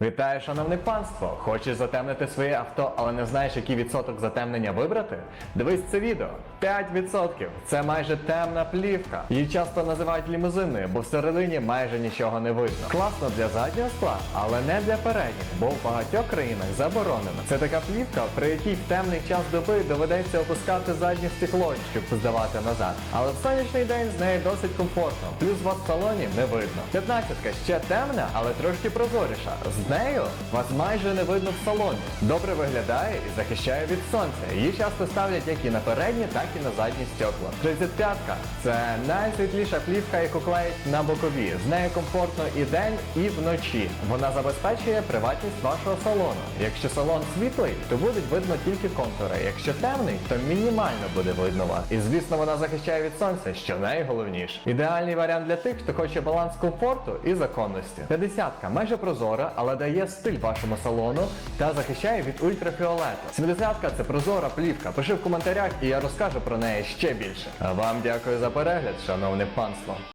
Вітаю, шановне панство! Хочеш затемнити своє авто, але не знаєш, який відсоток затемнення вибрати? Дивись це відео. 5%! Це майже темна плівка. Її часто називають лімузинною, бо всередині майже нічого не видно. Класно для заднього скла, але не для передніх, бо в багатьох країнах заборонено. Це така плівка, при якій в темний час доби доведеться опускати заднє стекло, щоб здавати назад. Але в сонячний день з нею досить комфортно. Плюс вас в салоні не видно. 15 ще темна, але трошки прозоріша. З нею вас майже не видно в салоні. Добре виглядає і захищає від сонця. Її часто ставлять як і на передні, так і на задні стекла. 35-ка це найсвітліша плівка, яку клеять на бокові. З нею комфортно і день, і вночі. Вона забезпечує приватність вашого салону. Якщо салон світлий, то будуть видно тільки контури. Якщо темний, то мінімально буде видно вас. І звісно, вона захищає від сонця, що найголовніше. Ідеальний варіант для тих, хто хоче баланс комфорту і законності. 50-ка майже прозора, але дає стиль вашому салону та захищає від ультрафіолету. 70-ка це прозора плівка. Пиши в коментарях і я розкажу про неї ще більше. А вам дякую за перегляд, шановне панство.